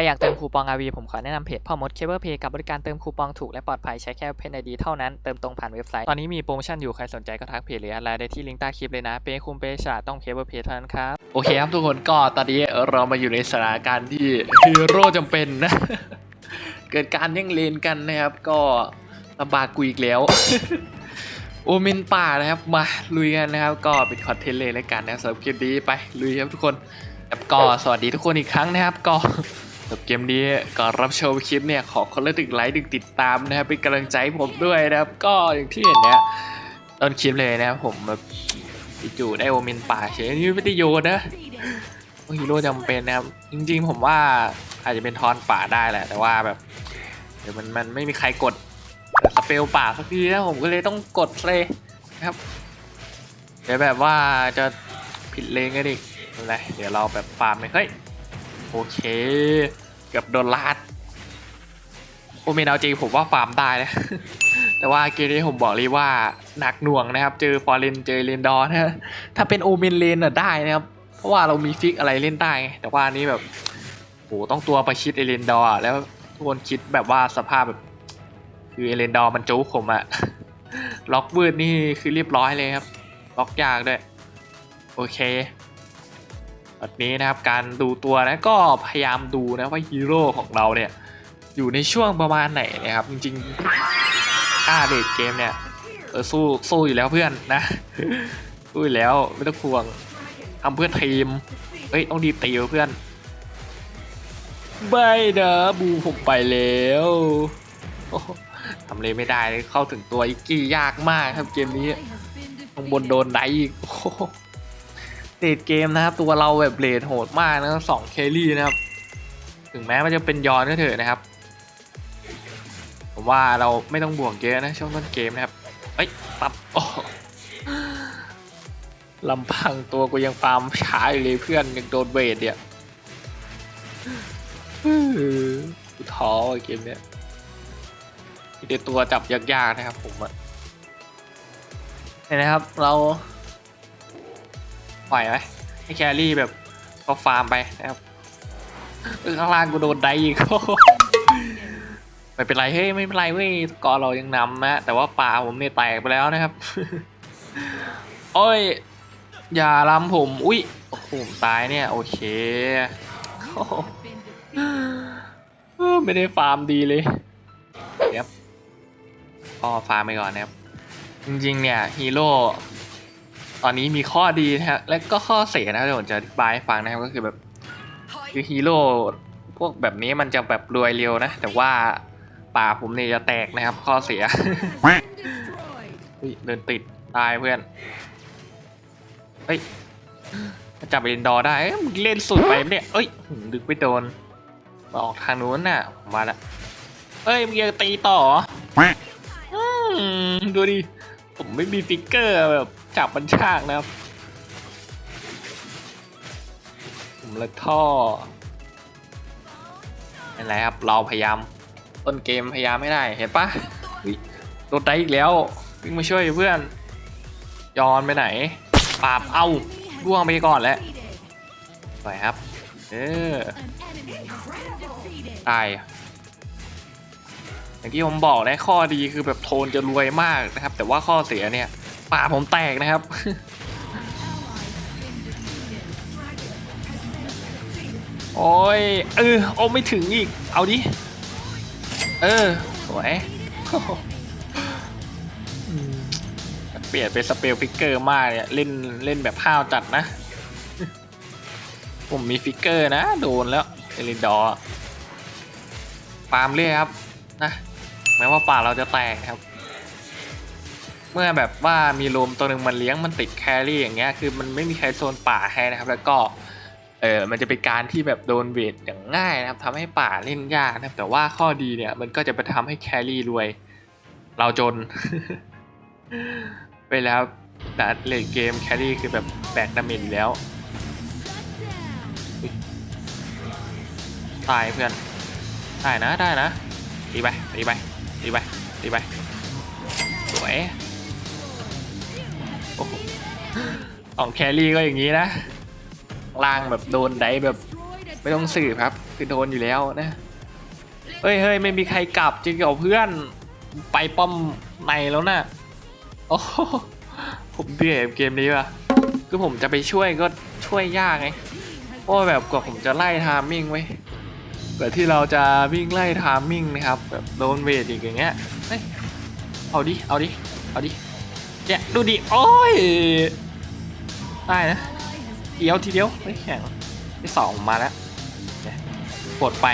รอยากเติมคูปอง RV ผมขอแนะนำเพจพ่อมดเคเบิลเพย์กับบริการเติมคูปองถูกและปลอดภัยใช้แค่เพจไอดีเท่านั้น เติมตรงผ่านเว็บไซต์ ตอนนี้มีโปรโมชั่นอยู่ใครสนใจก็ทักเพจหรืออะไรได้ที่ลิงก์ใต้คลิปเลยนะ เปย์คุมเปย์ฉลาดต้องเคเบิลเพย์เท่านั้นครับ โอเคครับทุกคนก็ตอนนี้เรามาอยู่ในสถานการณ์ที่ฮีโร่จำเป็นนะ เกิดการแย่งเลนกันนะครับ ก็ลำบากกูอีกแล้วโอเมนป่านะครับมาลุยกันนะครับ ก็เป็นคอนเทนต์เลยแล้วกันนะสำหรับคลิปนี้ไปลุยครับทุกคนก็สวัสดีทุกคนอีกครั้งนะครับก็ สำหรับเกมนี้ก่อนรับชมคลิปเนี่ยขอคนละตึกไลค์ตึกติดตามนะครับเป็นกำลังใจผมด้วยนะครับ ก็อย่างที่เห็นเนี่ยต้นคลิปเลยนะครับผมแบบจู่ได้โอเมนป่าเฉยนี่ไม่ได้โยนนะฮีโร่จำเป็นนะครับ จริงๆผมว่าอาจจะเป็นทอนป่าได้แหละ แต่ว่าแบบเดี๋ยวมันมันไม่มีใครกดสเปลป่าสักทีนะผมก็เลยต้องกดเลยนะครับ เดี๋ยวแบบว่าจะผิดเลนกันอีกไม่เป็นไรเดี๋ยวเราแบบฟาร์มเลยเฮ้ยโอเค เกือบโดนลาด โอเมนเอาจริงผมว่าฟาร์มได้นะ แต่ว่าเกมนี้ผมบอกเลยว่าหนักหน่วงนะครับ เจอฟอร์เรนเจอเลนดอร์นะถ้าเป็นโอเมนเลนอะได้นะครับ เพราะว่าเรามีฟิกอะไรเล่นได้แต่ว่านี้แบบโหต้องตัวประชิดเอเลนดอร์แล้วทุกคนคิดแบบว่าสภาพแบบ คือเอเลนดอร์มันจู๊ผมอะล็อกวืดนี่คือเรียบร้อยเลยครับ ล็อกยากด้วย โอเค แบบนี้นะครับการดูตัวนะก็พยายามดูนะว่าฮีโร่ของเราเนี่ยอยู่ในช่วงประมาณไหนนะครับ จริงๆค่าเดทเกมเนี่ยเออสู้สู้อยู่แล้วเพื่อนนะสู้อยู่แล้วไม่ต้องห่วงทำเพื่อทีมเฮ้ยต้องดีตีเพื่อนไม่นะบูผมไปแล้วทำเลยไม่ได้เข้าถึงตัวอิกกี้ยากมากครับเกมนี้ตรงบนโดนไดอีก โอ้โหเดทเกมนะครับ ตัวเราแบบเลดโหดมากนะสองเคลลี่นะครับ ถึงแม้มันจะเป็นยอนก็เถอะนะครับ ผมว่าเราไม่ต้องบวกเยอะนะช่วงต้นเกมนะครับเฮ้ยปับโอ้ลำพังตัวกูยังฟาร์มช้าอยู่เลยเพื่อนยังโดนเวทเนี่ยอื้อกูท้อไอเกมเนี้ยมีแต่ตัวจับยากๆนะครับผมอะเห็นนะครับเรา ปล่อยไหมให้แครี่แบบเขาฟาร์มไปนะครับข้างล่างกูโดนไดอีกไม่เป็นไรเฮ้ยไม่เป็นไรเว้ยกอร์เรายังนำนะแต่ว่าป่าผมเนี่ยแตกไปแล้วนะครับโอ้ยอย่าล้ำผม อุ้ยโอ้โหผมตายเนี่ย โอเคโอไม่ได้ฟาร์มดีเลยเดี๋ยวก็ฟาร์มไปก่อนนะครับ จริงๆเนี่ยฮีโร่ ตอนนี้มีข้อดีนะฮะและก็ข้อเสียนะครับเดี๋ยวผมจะอธิบายให้ฟังนะครับก็คือแบบคือฮีโร่พวกแบบนี้มันจะแบบรวยเร็วนะ แต่ว่าป่าผมเนี่ยจะแตกนะครับ ข้อเสียอุ้ยเดินติดตายเพื่อนเฮ้ยจับเอนดอได้เมึงเล่นสุดไปเนี่ยเอ้ยดึงไปโดนมาออกทางนู้นน่ะผมมาละเอ้ยมึงยังตีต่อเหรออืมดูดิผมไม่มีฟิกเกอร์แบบ จับมันชางนะครับผมเลยท่อเป็นไรครับ เราพยายาม ต้นเกมพยายามไม่ได้เห็นปะอุ๊ยโดนได้อีกแล้ววิ่งมาช่วยเพื่อน ย้อนไปไหนปราบเอาร่วงไปก่อนแล้วไปครับ เออตายอย่างที่ผมบอกนะข้อดีคือแบบโทนจะรวยมากนะครับ แต่ว่าข้อเสียเนี่ย ป่าผมแตกนะครับโอ้ยเออโอ้ไม่ถึงอีก เอาดิ เออสวยเปลี่ยนเป็นสเปลฟิกเกอร์มากเนี่ยเล่นเล่นแบบห้าวจัดนะ ผมมีฟิกเกอร์นะ โดนแล้วเอลินดอร์ฟาร์มเรื่อยครับนะแม้ว่าป่าเราจะแตกครับ เมื่อแบบว่ามีลมตัวหนึ่งมันเลี้ยงมันติดแครี่อย่างเงี้ยคือมันไม่มีใครโซนป่าให้นะครับ แล้วก็เออมันจะเป็นการที่แบบโดนเวทอย่างง่ายนะครับทำให้ป่าเล่นยากนะครับ แต่ว่าข้อดีเนี่ยมันก็จะไปทำให้แครี่รวย เราจน ไปแล้วแต่เลดเกมแครี่คือแบบแบกดาเมจอยู่แล้วตายเพื่อนได้นะได้นะตีไปตีไปตีไปตีไปสวย ของแครี่ก็อย่างนี้นะล่างแบบโดนไดแบบไม่ต้องสืบครับ คือโดนอยู่แล้วนะเฮ้ยเฮ้ยไม่มีใครกลับจริงเหรอเพื่อนไปป้อมในแล้วนะ่ะโอ้ผมเบื่อเกมนี้ว่ะคือผมจะไปช่วยก็ช่วยยากไงเพราะแบบกว่าผมจะไล่ทามมิ่งไว้ยกว่าที่เราจะวิ่งไล่ทามมิ่งนะครับแบบโดนเวทอีกอย่างเงี้ยเฮ้ยเอาดิเอาดิเอาดิเนี่ยดูดิโอ้ย ได้นะเดียวทีเดียวไม่แข่งที่สองมาแล้วเนี่ยกดไป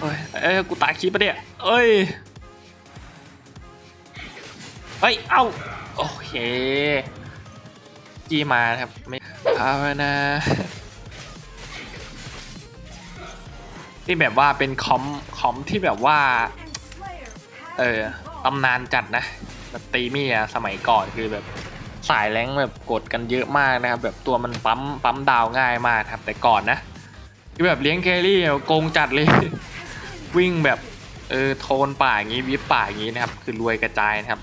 เอ้ยเอ้ยกูตายคลิปปะเนี่ยเอ้ยเฮ้ยเอ้าโอเคจีมาครับไม่เอานะนี่แบบว่าเป็นคอมคอมที่แบบว่า เออตำนานจัดนะแบบตีมี่อะสมัยก่อนคือแบบ สายแรงแบบกดกันเยอะมากนะครับ แบบตัวมันปั๊มปั๊มดาวง่ายมากครับ แต่ก่อนนะคือแบบเลี้ยงแครี่โกงจัดเลย วิ่งแบบเออโทนป่าอย่างงี้วิบป่าอย่างงี้นะครับ คือรวยกระจายนะครับ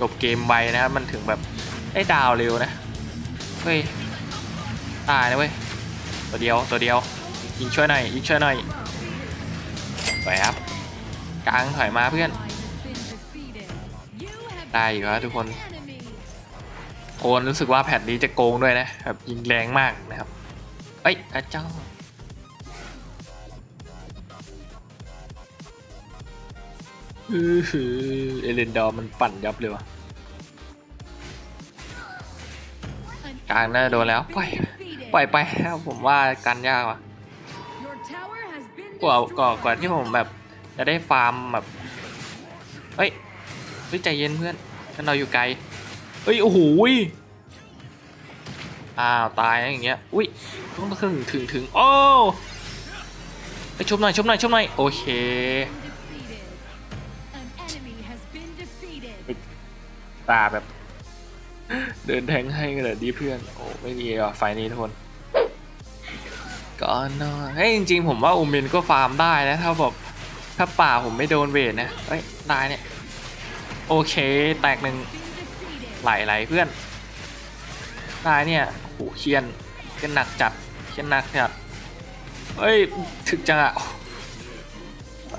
จบเกมไวนะครับมันถึงแบบได้ดาวเร็วนะเฮ้ยตายนะเว้ยตัวเดียวตัวเดียวยิงช่วยหน่อยยิงช่วยหน่อยไปครับกลางถอยมาเพื่อนได้อยู่ครับทุกคน โอนรู้สึกว่าแพทนี้จะโกงด้วยนะแบบยิงแรงมากนะครับ เอ้ยพระเจ้าอือหือเอเลนดอร์มันปั่นยับเลยวะกลางน่าโดนแล้วปล่อยปล่อยไปครับผมว่ากันยากว่ะกว่ากว่ากว่าที่ผมแบบจะได้ฟาร์มแบบเฮ้ยเฮ้ยใจเย็นเพื่อนฉันเราอยู่ไกล เฮ้ยโอ้โหยอ้าวตายนะอย่างเงี้ยอุ้ยต้องถึงถึงถึงโอ้ไปชุบหน่อยชุบหน่อยชุบหน่อยโอเคตาแบบ เดินแทงให้กันเลยดีเพื่อนโอ้ไม่มีอะไฟนี้ทุกคนก่อนนอนเฮ้ยจริงๆ ผมว่าอุมเมนก็ฟาร์มได้นะถ้าแบบถ้าป่าผมไม่โดนเวทนะเฮ้ยตายเนี่ยโอเคแตกหนึ่ง ไหลไหลเพื่อนตายเนี่ยโอ้โหเคียนเคียนหนักจัดเคียนหนักจัดเฮ้ยถึกจังอะไป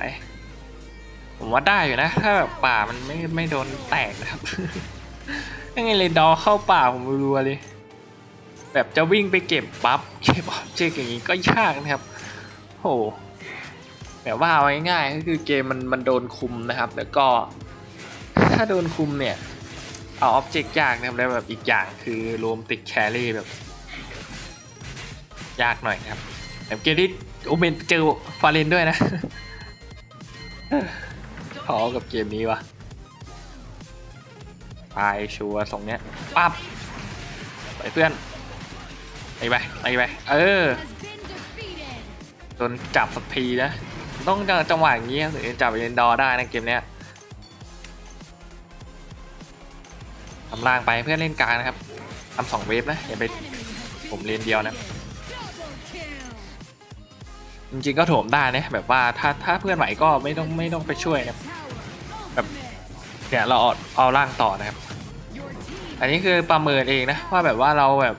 ผมว่าได้อยู่นะ ถ้าแบบป่ามันไม่ไม่โดนแตกนะครับยังไงเลยดอเข้าป่าผมรัวเลย แบบจะวิ่งไปเก็บบัฟเก็บออบเจกอย่างนี้ก็ยากนะครับโหแบบว่าเอาง่ายๆก็คือเกมมันมันโดนคุมนะครับ แล้วก็ ถ้าโดนคุมเนี่ย เอาออบเจกต์ยากนะครับแล้วแบบอีกอย่างคือรวมติดแครี่แบบ ยากหน่อยนะครับแต่เกมที่โอเมนเจอฟาเรนด้วยนะท้อกับเกมนี้วะตายชัวร์ทรงเนี้ยปั๊บไปเพื่อนไปไปไปไปเออโดนจับสักทีนะ ต้องจังหวะอย่างนี้ถึงจะจับเรนดอร์ได้นะเกมเนี้ยำล่างไปเพื่อนเล่นกลางนะครับทำสองเวฟนะ อย่าไปผมเลนเดียวนะ จริงๆก็โถมได้นะแบบว่าถ้าถ้าเพื่อนไหวก็ไม่ต้องไม่ต้องไปช่วยนะแบบเนี่ยเราเอาเอาล่างต่อนะครับ อันนี้คือประเมินเองนะว่าแบบว่าเราแบบ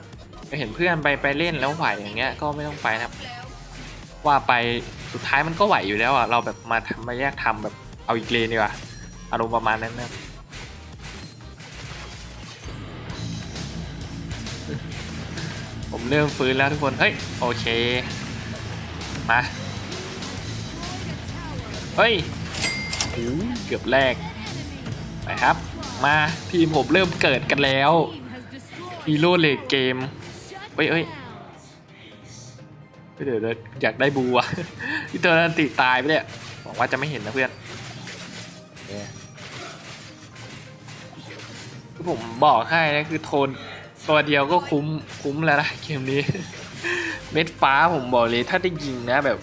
เห็นเพื่อนไปไปเล่นแล้วไหวอย่างเงี้ยก็ไม่ต้องไปนะครับ ว่าไปสุดท้ายมันก็ไหวอยู่แล้วอะเราแบบมาทำมาแยกทำแบบเอาอีกเลนดีกว่าอารมณ์ประมาณนั้นนะ ผมเริ่มฟื้นแล้วทุกคน เฮ้ย โอเค มา เฮ้ยเกือบแรกไปครับ มาทีมผมเริ่มเกิดกันแล้วฮีโร่เลกเกม เฮ้ยเฮ้ยเดี๋ยวเดี๋ยวอยากได้บูอะที่เธอนันติตายไปเนี่ยหวังว่าจะไม่เห็นนะเพื่อนคือผมบอกให้นะคือโทน ตัวเดียวก็คุ้มคุ้มแล้วนะเกมนี้ เม็ดฟ้าผมบอกเลยถ้าได้ยิงนะแบบ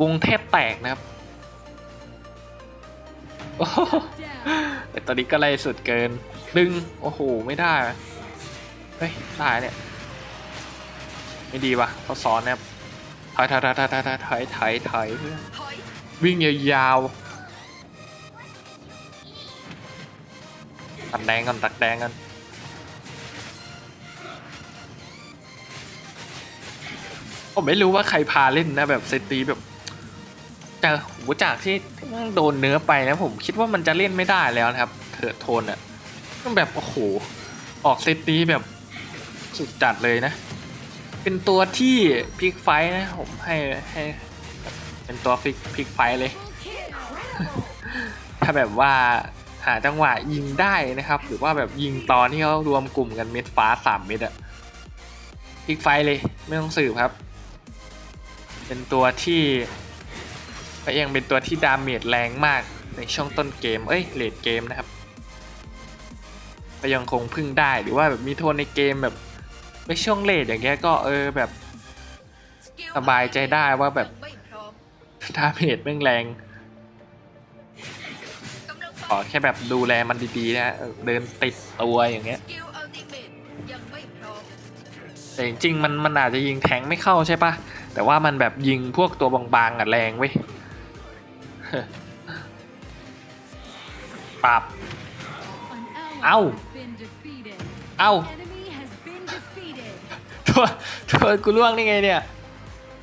วงแทบแตกนะครับโอ้โหแต่ตอนนี้ก็ไล่สุดเกิน ดึง โอ้โห ไม่ได้ เฮ้ยได้เนี่ย ไม่ดีวะเขาซ้อนนะครับถอยถอยถอยถอยถอยถอยถอยถอยเพื่อนวิ่งยาวๆตัดแดงกันตัดแดงกัน ผมไม่รู้ว่าใครพาเล่นนะแบบเซตีแบบจากโหจากที่โดนเนื้อไปนะผมคิดว่ามันจะเล่นไม่ได้แล้วนะครับ เถิดโทนอะต้องแบบโอ้โหออกเซตีแบบสุดจัดเลยนะ เป็นตัวที่พลิกไฟนะผมให้ให้เป็นตัวพลิกพลิกไฟเลย ถ้าแบบว่าหาจังหวะยิงได้นะครับ หรือว่าแบบยิงตอนที่เขารวมกลุ่มกันเม็ดฟ้าสามเม็ดอะพลิกไฟเลยไม่ต้องสืบครับ เป็นตัวที่ก็ยังเป็นตัวที่ดาเมจแรงมากในช่วงต้นเกม เอ้ยเลดเกมนะครับก็ยังคงพึ่งได้หรือว่าแบบมีโทนในเกมแบบในช่วงเลดอย่างเงี้ยก็เออแบบสบายใจได้ว่าแบบดาเมจแม่งแรงขอแค่แบบดูแลมันดีๆนะเออเดินติดตัวอย่างเงี้ยแต่จริงๆมันมันอาจจะยิงแทงไม่เข้าใช่ปะ แต่ว่ามันแบบยิงพวกตัวบางๆอะแรงเว้ยปรับเอ้า เอ้าตัวตัวกูล่วงนี่ไงเนี่ย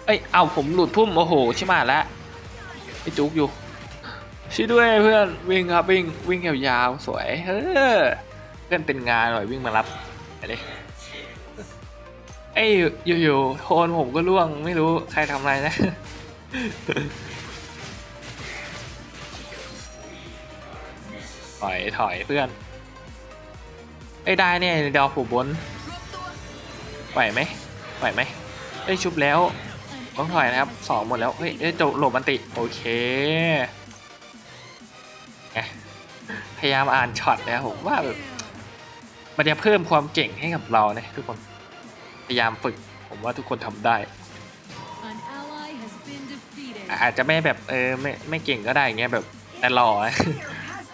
เอ้ย เอาผมหลุดพุ่ม โอ้โห ชิมาแล้วไอ้จุกอยู่ช่วยด้วยเพื่อนวิ่งครับวิ่งวิ่งยาวๆสวยเออเพื่อนเป็นงานหน่อยวิ่งมารับไปเลย เอ้ยอยู่ๆโทนผมก็ล่วงไม่รู้ใครทำอะไรนะ ถอยถอยเพื่อนไอ้ได้เนี่ยดาวผูบนไหวไหมไหวไหมเอ้ยชุบแล้วต้องถอยนะครับสองหมดแล้วเฮ้ยเอ้จบหลบมันติโอเคพยายามอ่านช็อตนะครับผมว่าแบบมันจะเพิ่มความเก่งให้กับเรานะทุกคน พยายามฝึก ผมว่าทุกคนทำได้อาจจะไม่แบบเออไม่ไม่เก่งก็ได้อย่างเงี้ยแบบแต่หล่อนะ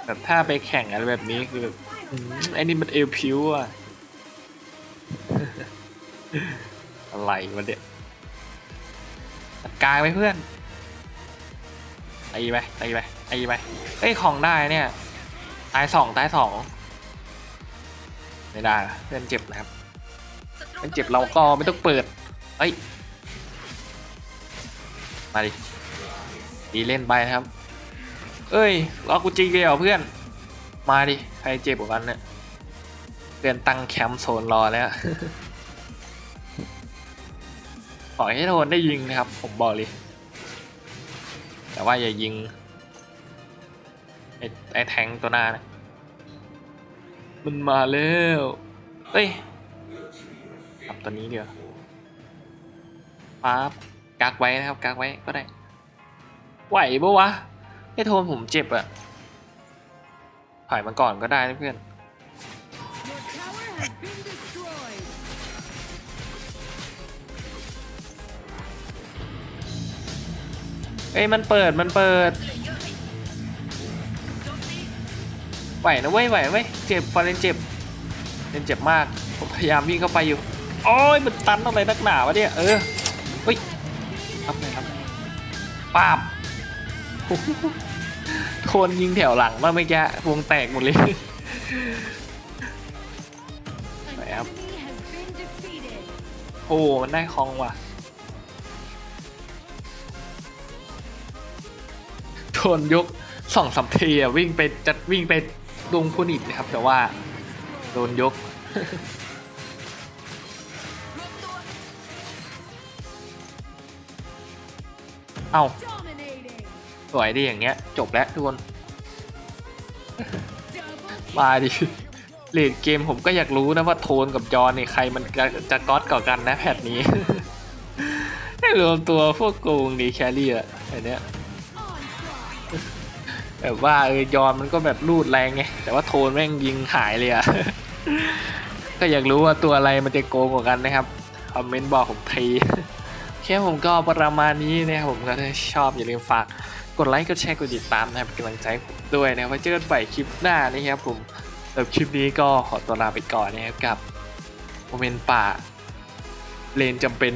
แบบถ้าไปแข่งอะไรแบบนี้คือแบบอืมไอ้นี่มันเอวพิวอะอะไรวะเนี่ยจัดการไปเพื่อนตีไปตีไปตีไปเอ้ยของได้เนี่ยตายสองตายสองไม่ได้นะเพื่อนเจ็บนะครับ เพื่อนเจ็บเราก็ไม่ต้องเปิดเอ้ยมาดิดีเล่นไปนะครับ เอ้ยรอกูจริงเลยเหรอเพื่อน มาดิ ใครเจ็บกว่ากันเนี่ยเพื่อนตั้งแคมป์โซนรอแล้วขอให้โทนได้ยิงนะครับ ผมบอกเลย แต่ว่าอย่ายิง ไอ้ไอ้แทงตัวหน้านะมันมาแล้ว เอ้ย ตัวนี้เดียวปั๊บกักไว้นะครับกักไว้ก็ได้ ไหวปะวะไอ้โทนผมเจ็บอะถอยมาก่อนก็ได้นะเพื่อนเอ้ยมันเปิดมันเปิดไหวนะเว้ยไหวเว้ยเจ็บฟอร์เรนเจ็บเรนเจ็บมากผมพยายามวิ่งเข้าไปอยู่ โอ้ยมันตันอะไรนักหนาวะเนี่ย เออเฮ้ยรับเลยครับปาบโอ้โหโทนยิงแถวหลังมาเมื่อกี้วงแตกหมดเลยไหนครับโอ้มันได้คลองว่ะโดนยกสองสามทีอะวิ่งไปจะวิ่งไปลงพูนิดนะครับ แต่ว่า โดนยก เอ้าสวยดีอย่างเงี้ย จบแล้วทุกคน มาดิเลดเกมผมก็อยากรู้นะว่าโทนกับจอเนี่ยใครมันจะจะก๊อตก่ากันนะแพทนี้ให้รวมตัวพวกโกงดีแครี่อะอันเนี้ยแบบว่าเออยอนมันก็แบบรูดแรงไงแต่ว่าโทนแม่งยิงหายเลยอะก็อยากรู้ว่าตัวอะไรมันจะโกงกว่ากันนะครับคอมเมนต์บอกผมทีโอ เคผมก็ประมาณนี้นะครับผมก็ถ้าชอบอย่าลืมฝากกดไลค์กดแชร์กดติดตามนะครับเป็นกำลังใจผมด้วยนะครับไว้เจอกันใหม่คลิปหน้านะครับผมสำหรับคลิปนี้ก็ขอตัวลาไปก่อนนะครับกับโมเมนต์ป่าเลนจำเป็น